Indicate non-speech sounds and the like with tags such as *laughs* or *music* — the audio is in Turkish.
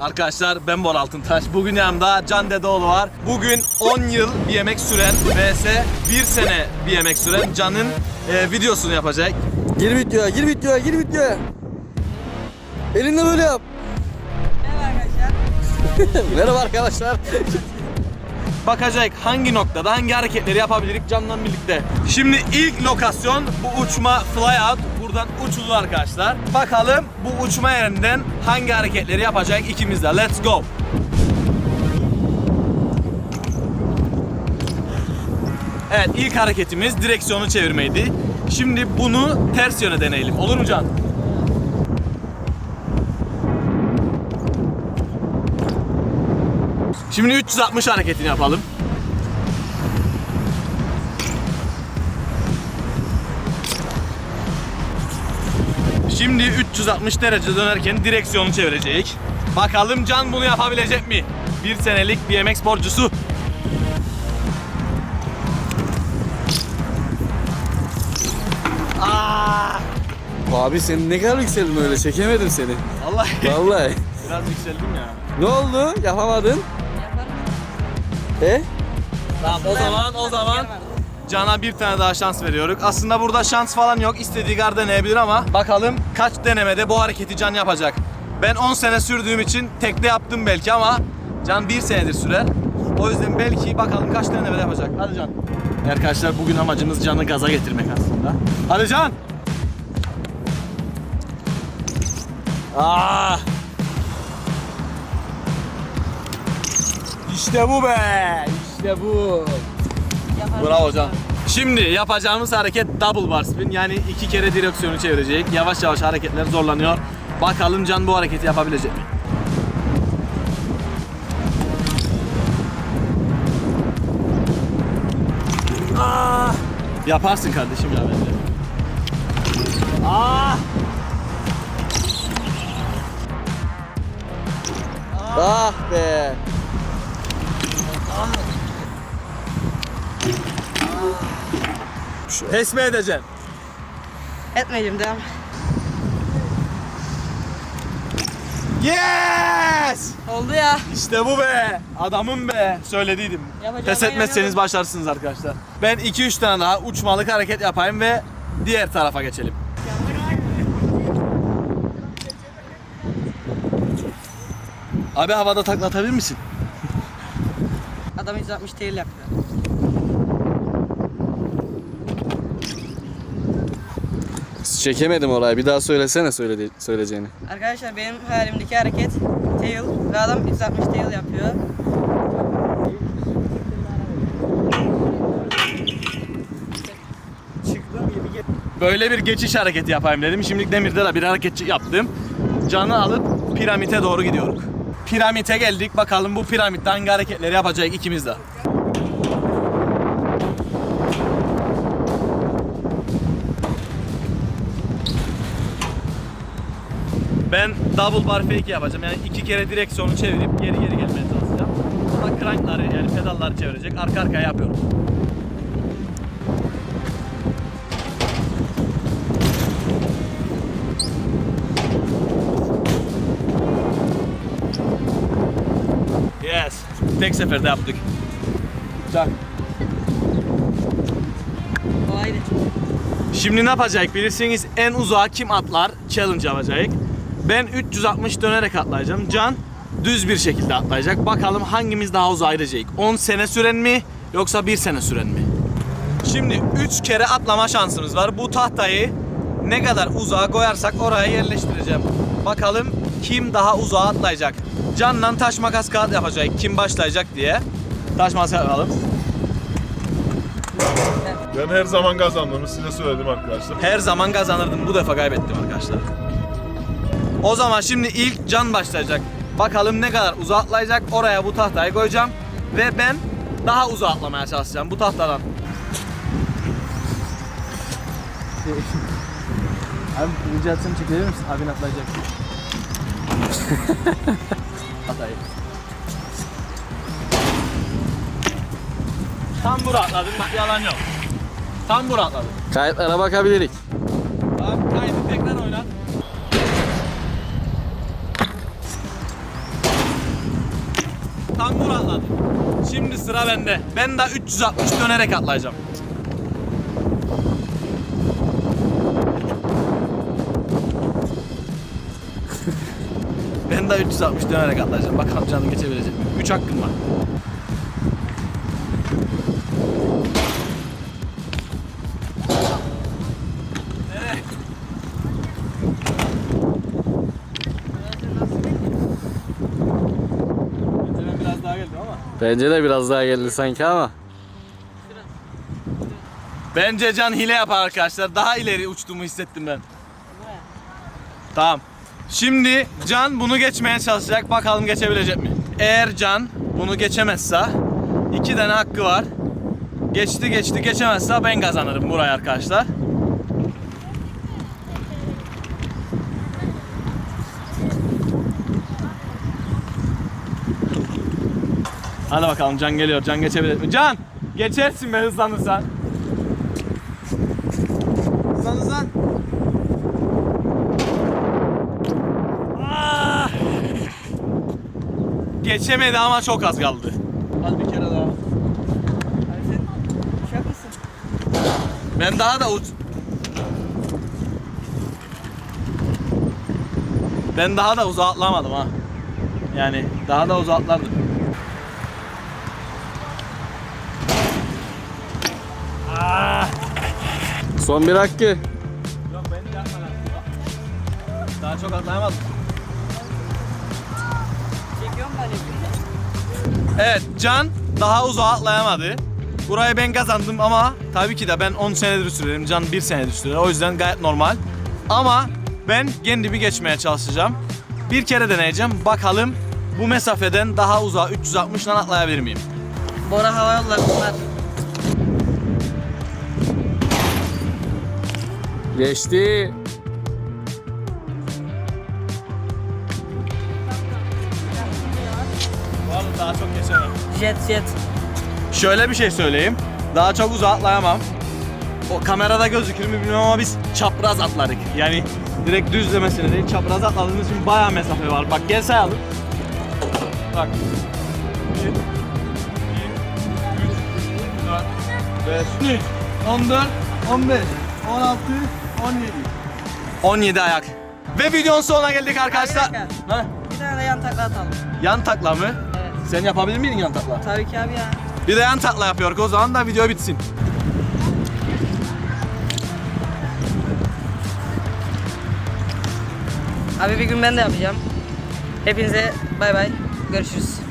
Arkadaşlar ben Bor Altıntaş. Bugün yanımda Can Dedeoğlu var. Bugün 10 yıl bir yemek süren vs 1 sene bir yemek süren Can'ın e, videosunu yapacak. Gir videoya, gir videoya, gir videoya. Elinle böyle yap. *laughs* Merhaba arkadaşlar. Bakacak hangi noktada hangi hareketleri yapabilirik Can'la birlikte. Şimdi ilk lokasyon bu uçma fly out. Buradan uçuldu arkadaşlar. Bakalım bu uçma yerinden hangi hareketleri yapacak ikimiz de. Let's go. Evet ilk hareketimiz direksiyonu çevirmeydi. Şimdi bunu ters yöne deneyelim. Olur mu Can? Şimdi 360 hareketini yapalım. Şimdi 360 derece dönerken direksiyonu çevirecek. Bakalım Can bunu yapabilecek mi? Bir senelik yemek sporcusu. Aa! Abi sen ne kadar yükseldin öyle çekemedim seni. Vallahi Vallahi. *laughs* biraz yükseldim ya. ne oldu? Yapamadın? E? Tamam o zaman o zaman Can'a bir tane daha şans veriyoruz. Aslında burada şans falan yok. İstediği kadar deneyebilir ama bakalım kaç denemede bu hareketi Can yapacak. Ben 10 sene sürdüğüm için tekte yaptım belki ama Can bir senedir sürer. O yüzden belki bakalım kaç denemede yapacak. Hadi Can. Arkadaşlar bugün amacımız Can'ı gaza getirmek aslında. Hadi Can. Ah! İşte bu be. İşte bu. Bravo Can. Şimdi yapacağımız hareket double bar spin yani iki kere direksiyonu çevirecek. Yavaş yavaş hareketler zorlanıyor. Bakalım Can bu hareketi yapabilecek mi? Ah! Yaparsın kardeşim ya bence. Ah! Ah be. Pes mi edeceksin? Etmeyeceğim devam. Yes! Oldu ya. İşte bu be. Adamım be. Söylediydim. Yapacağıma Pes etmezseniz başlarsınız arkadaşlar. Ben 2-3 tane daha uçmalık hareket yapayım ve diğer tarafa geçelim. Abi havada taklatabilir misin? Adam 160 değil yapıyor. Çekemedim orayı. Bir daha söylesene söyledi, söyleyeceğini. Arkadaşlar benim hayalimdeki hareket tail ve adam 160 tail yapıyor. Böyle bir geçiş hareketi yapayım dedim. Şimdi demirde de bir hareketçi yaptım. Canı alıp piramite doğru gidiyoruz. Piramite geldik. Bakalım bu piramitte hangi hareketleri yapacak ikimiz de. Ben double bar fake yapacağım. Yani iki kere direksiyonu çevirip geri geri gelmeye çalışacağım. Ama crankları yani pedalları çevirecek. Arka arkaya yapıyorum. Yes. Tek seferde yaptık. Çak. Şimdi ne yapacak bilirsiniz en uzağa kim atlar challenge yapacak. Ben 360 dönerek atlayacağım. Can düz bir şekilde atlayacak. Bakalım hangimiz daha uzağa gidecek. 10 sene süren mi yoksa 1 sene süren mi? Şimdi 3 kere atlama şansımız var. Bu tahtayı ne kadar uzağa koyarsak oraya yerleştireceğim. Bakalım kim daha uzağa atlayacak. Can'la taş makas kağıt yapacak. Kim başlayacak diye. Taş makas yapalım. Ben her zaman kazandığımı size söyledim arkadaşlar. Her zaman kazanırdım. Bu defa kaybettim arkadaşlar. O zaman şimdi ilk Can başlayacak. Bakalım ne kadar uzağa atlayacak. Oraya bu tahtayı koyacağım. Ve ben daha uzağa atlamaya çalışacağım bu tahtadan. *laughs* Abi rica etsem çekebilir misin? Abin atlayacak. *laughs* Atayım. Tam bura atladım. Bak yalan yok. Tam bura atladım. Kayıtlara bakabilirik. Kangur atladı. Şimdi sıra bende. Ben de 360 dönerek atlayacağım. *laughs* ben de 360 dönerek atlayacağım. Bakalım canım geçebilecek mi? 3 hakkım var. Nereye? Bence ben biraz daha geldim ama. Bence de biraz daha geldi sanki ama. Bence Can hile yapar arkadaşlar. Daha ileri uçtuğumu hissettim ben. Tamam. Şimdi Can bunu geçmeye çalışacak. Bakalım geçebilecek mi? Eğer Can bunu geçemezse iki tane hakkı var. Geçti geçti geçemezse ben kazanırım burayı arkadaşlar. Hadi bakalım Can geliyor. Can geçebilir mi? Can! Geçersin be hızlanırsan. Hızlanırsan. Ah! Geçemedi ama çok az kaldı. Hadi bir kere daha. Abi sen? Ben daha da uç... Ben daha da uzağa atlamadım ha. Yani daha da uzağa atlardım. Son bir hakkı. Yok ben yapmadım. Daha çok atlayamadım. Çekiyorum ben hepini. Evet Can daha uzağa atlayamadı. Burayı ben kazandım ama tabii ki de ben 10 senedir sürerim. Can 1 senedir sürer. O yüzden gayet normal. Ama ben kendimi geçmeye çalışacağım. Bir kere deneyeceğim. Bakalım bu mesafeden daha uzağa 360'dan atlayabilir miyim? Bora Hava Yolları bunlar. Geçti. Vallahi daha çok geçemem. Jet jet. Şöyle bir şey söyleyeyim. Daha çok uzağa atlayamam. O kamerada gözükür mü bilmiyorum ama biz çapraz atladık. Yani direkt düzlemesine değil çapraz atladığımız için bayağı mesafe var. Bak gel sayalım. Bak. 1, 2, 3, 4, 5, 14, 15, 16, 17. 17 ayak. Ve videonun sonuna geldik arkadaşlar. Bir dakika. Ha? Bir tane de yan takla atalım. Yan takla mı? Evet. Sen yapabilir miydin yan takla? Tabii ki abi ya. Bir de yan takla yapıyor o zaman da video bitsin. Abi bir gün ben de yapacağım. Hepinize bay bay. Görüşürüz.